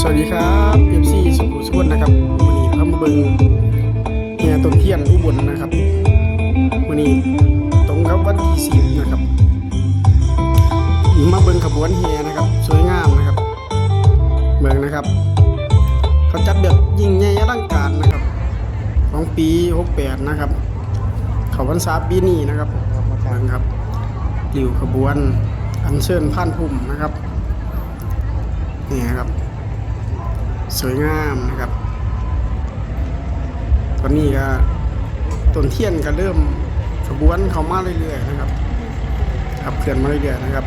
สวัสดีครับเอฟซีสุขุสุขนนะครับวันนี้พามาเบิงเฮียต้นเทียนอุบลนะครับวันนี้ตรงกับวันที่สิบนะครับมาเบิงขบวนเฮียนะครับ สวยงามนะครับเบิงนะครับ เขาจัดแบบยิ่งใหญ่อลังการนะครับ ของปี68นะครับเขาพรรษาปีนี้นะครับเบิงครับหลิวขบวนอัญเชิญผ่านพุ่มนะครับนี่นะครับ สวยงามนะครับ ตอนนี้ก็ต้นเทียนก็เริ่มขบวนเข้ามาเรื่อยๆนะครับขับเคลื่อนมาเรื่อยๆนะครับ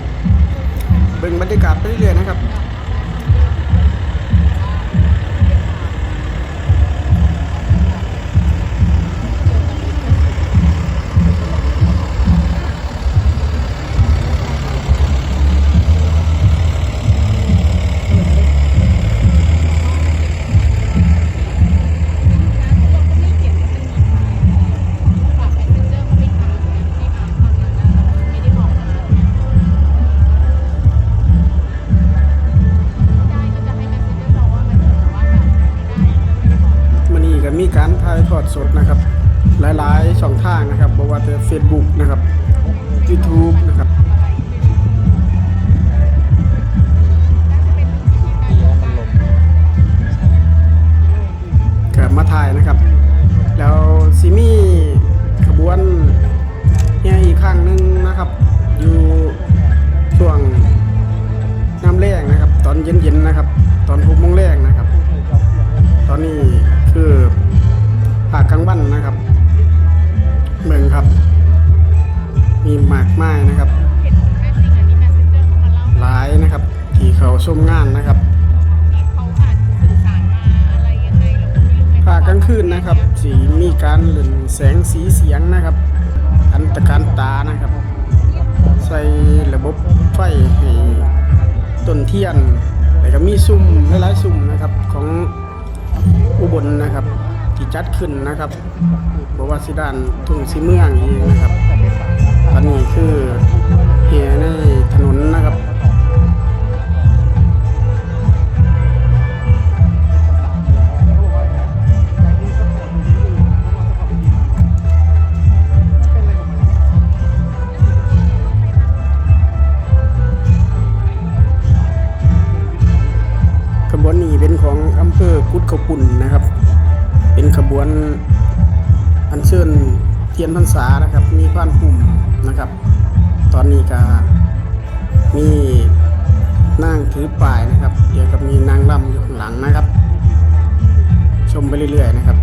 เบิ่งบรรยากาศไปเรื่อยๆนะครับ ดสดนะครับ หลายๆ ช่องทางนะครับบอกว่าจะ Facebook นะครับ YouTube นะครับเก็มาถ่ายนะครับ แล้วซิมี่ขบวนเนี่ยอีกครั้งนึงนะครับ อยู่ช่วงน้ำแรงนะครับ ตอนเย็นๆนะครับ ตอนหกโมงแรงาคกลางวันนะครับเมืองครับ มีหมากไม้นะครับ หลายนะครับที่เขาชมงานนะครับภาคกลางคืนนะครับ สีมีการเล่นแสงสีเสียงนะครับ อันตะการตานะครับ ใส่ระบบไฟให้ต้นเทียนแล้วก็มีซุ้มหลายๆซุ้มนะครับของอุบลนะครับ ที่จัดขึ้นนะครับบอกว่าสิดานทุ่งสีเมืองเองนะครับ ตอนนี้คือเฮียในถนนนะครับขบวนนี้เป็นของอำเภอกุดขปุ่นนะครับ เป็นขบวนอัญเชิญเทียนพรรษานะครับ มีพานพุ่มนะครับ ตอนนี้ก็มีนั่งถือป้ายนะครับ เดี๋ยวกับมีนางรำอยู่ข้างหลังนะครับ ชมไปเรื่อยๆนะครับ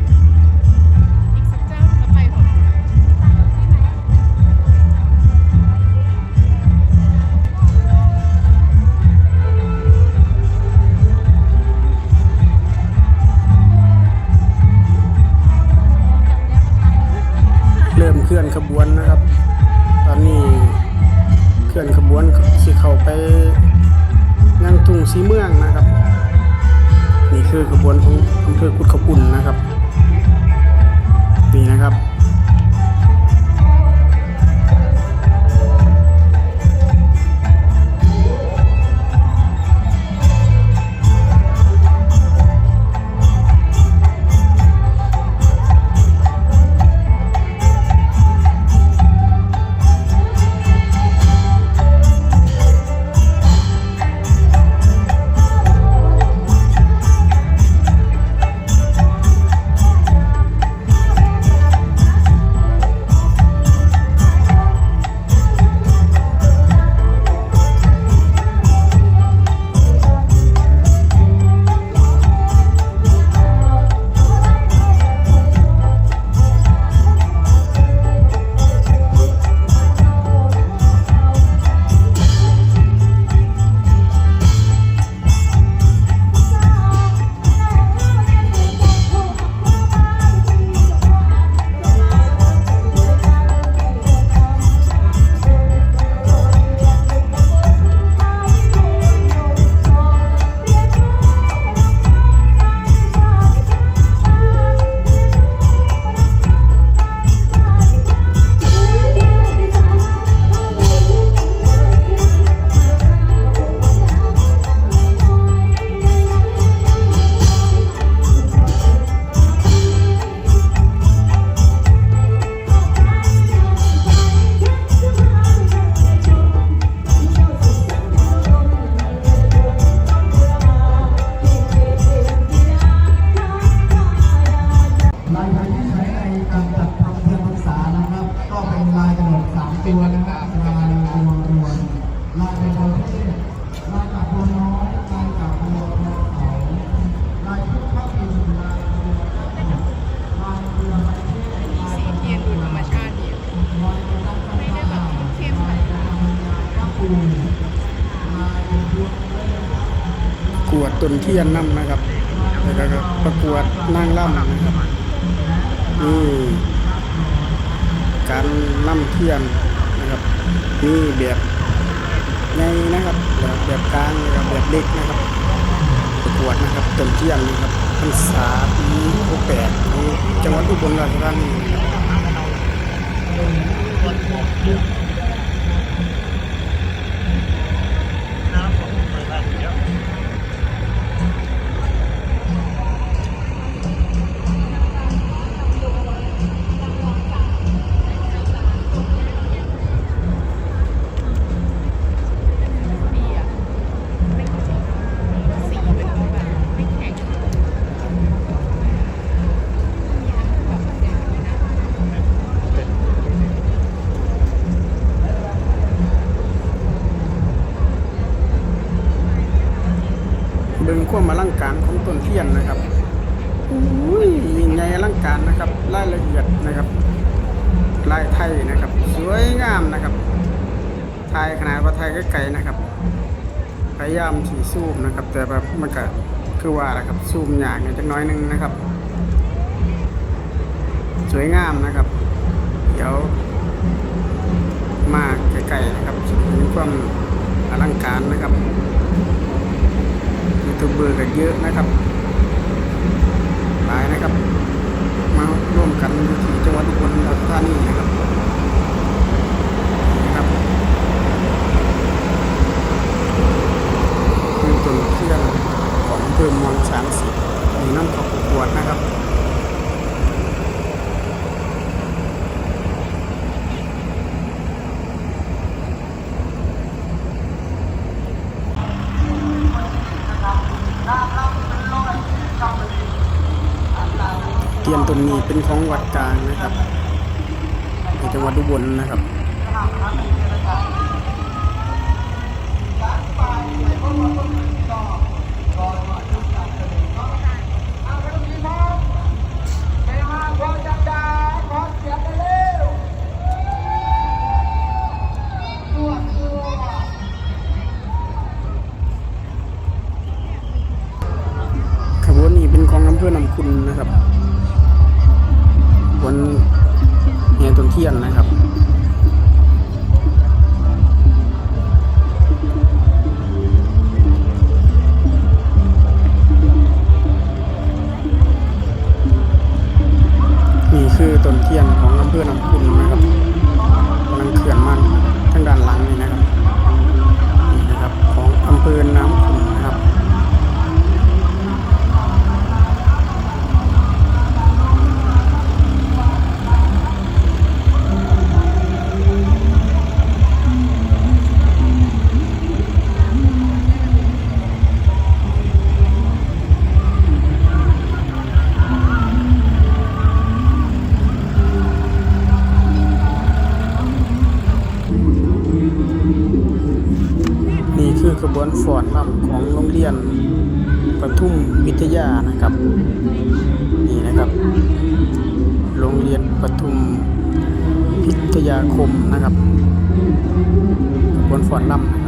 ต้นเทียนนํนะครับแล้วก็ประกวดนางร่ำนะครับนี่การล่ำเทียนนะครับนี่แบบใหญ่นะครับแบบแบบกลางนะครับแบบเล็กนะครับ ประกวดนะครับต้นเทียนนะครับพรรษาปี68ในจังหวัดอุบลราชธานีครับ การของต้นเทียนนะครับอุ้ยยิ่งใหญ่อลังการนะครับรายละเอียดนะครับลายไทยนะครับ สวยงามนะครับไทยขนาดว่าไทยไกลๆนะครับ พยายามสีซูมนะครับ แต่แบบมันก็คือว่าแหละครับ ซูมอย่างจักน้อยหนึงนะครับ สวยงามนะครับ เดี๋ยวมาใกล้ๆนะครับจะเห็นความอลังการนะครับ ทูบเบอร์กันเยอะนะครับหลายนะครับ มาร่วมกันที่จังหวัดอุบลราชธานีนะครับนะครับคือต้นเทียนขององเพิ่มืองสามสิบมีน้ำข้าวประกวดนะครับ เทียนต้นนี้เป็น ของวัดกลางนะครับในจังหวัดอุบลนะครับ บวนฟอนลำของโรงเรียนปทุมวิทยานะครับ นี่นะครับ โรงเรียนปทุมพิทยาคมนะครับกระบวนฟอนลำนะครับ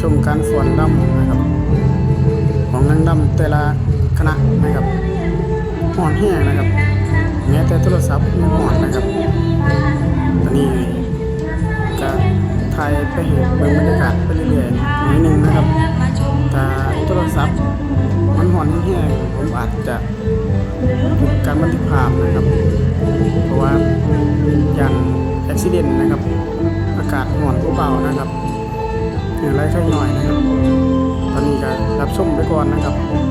ชมการฟ้อนรำนะครับ ของนางรำแต่ละคณะนะครับหอนแห้งนะครับแม้แต่โทรศัพท์ยังห่อนนะครับตอนนี้ก็ถ่ายไปเห็นบิ่งบรรยากาศไปเรื่อยๆนิดนึงนะครับถ้าโทรศัพท์มันหอนแห้งผมอาจจะหยุดการบันทึกภาพนะครับ เพราะว่าอย่างอุบิเหตุนะครับ อากาศหอนเบาๆนะครับ ถือไรค่อยหน่อยนะครับตอนนี้จะรับชมไปก่อนนะครับครับ